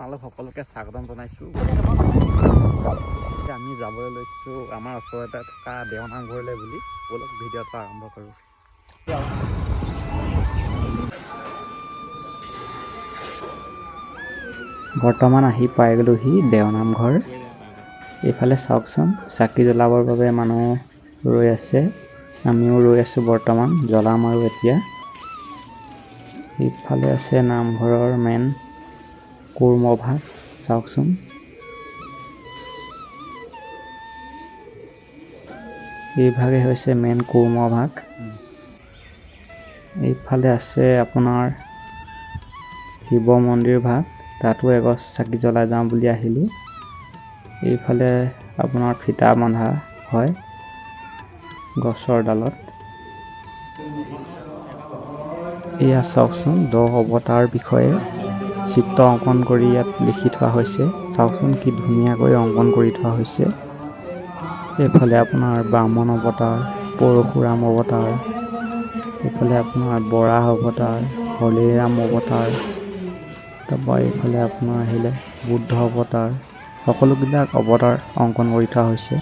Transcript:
আপোনালোক সকলোকে স্বাগতম জনাইছোঁ। আমি যাবলৈ লৈছোঁ আমাৰ ওচৰতে থকা দেওনামঘৰলৈ বুলি। ব'লক ভিডিঅ'টো আৰম্ভ কৰোঁ। বৰ্তমান আহি পাই গ'লোহি দেওনামঘৰ এইফালে চাওকচোন চাকি জ্বলাবৰ বাবে মানুহ ৰৈ আছে। আমিও ৰৈ আছোঁ বৰ্তমান জ্বলাম আৰু এতিয়া। ইফালে আছে নামঘৰৰ মেইন কুৰ্মভাগ চাওকচোন। এইভাগে হৈছে মেইন কুৰ্মভাগ এইফালে আছে আপোনাৰ শিৱ মন্দিৰ ভাগ তাতো এগছ চাকি জ্বলাই যাওঁ বুলি আহিলোঁ। এইফালে আপোনাৰ ফিটা বন্ধা হয় গছৰ ডালত। এয়া চাওকচোন দহ অৱতাৰ বিষয়ে। চিত্ৰ অংকন কৰি ইয়াত লিখি থোৱা হৈছে। চাওকচোন কি ধুনীয়াকৈ অংকন কৰি থোৱা হৈছে। এইফালে আপোনাৰ বামন অৱতাৰ, পৰশুৰাম অৱতাৰ। এইফালে আপোনাৰ বৰাহ অৱতাৰ, হলিৰাম অৱতাৰ। তাৰপৰা এইফালে আপোনাৰ আহিলে বুদ্ধ অৱতাৰ। সকলোবিলাক অৱতাৰ অংকন কৰি থোৱা হৈছে।